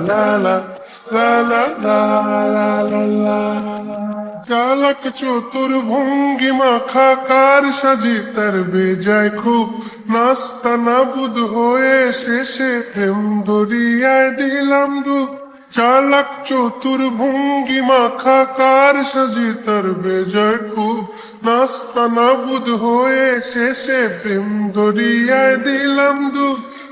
la la la la la la la. চালক চতুর ভঙ্গি মাখা কার সাজি তার বেজায় খুব নাস্তা নাবুদ হয়ে শেষে প্রেম দরিয়ায় দিলাম রূপ চালাক চতুর ভঙ্গি মাখা কার সাজি তার বেজয় খুব নাস্তা নাবুদ হয়ে শেষে প্রেম দরিয়ায় দিলাম দুঃখ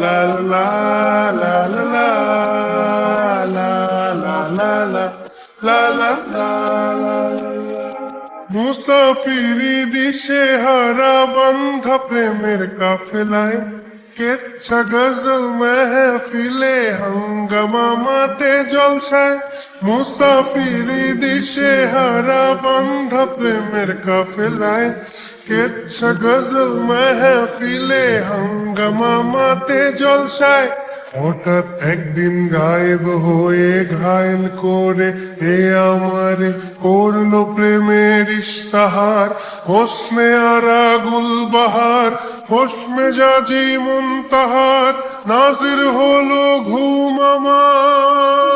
la la la la la la la la la la la la মুসাফিরি দিশে হারা বান্ধা প্রেমের কাফেলায় কেচ্ছা গজল মেহফিলে হঙ্গামা মাতে জলসায় মুসাফিরি দিশে হারা বান্ধা প্রেমের কাফেলায় কেচ্ছা গজল মেহফিলে হঙ্গামা মাতে জলসায়। হঠাৎ একদিন গায়েব হয়ে ঘায়ল করে এ আমার করল প্রেমের ইস্তাহার হোসনে আরা গুলবাহার হোসমে জাজি মুনতাহার। নাজির হলো ঘুম আমার।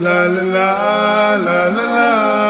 la la la la la la.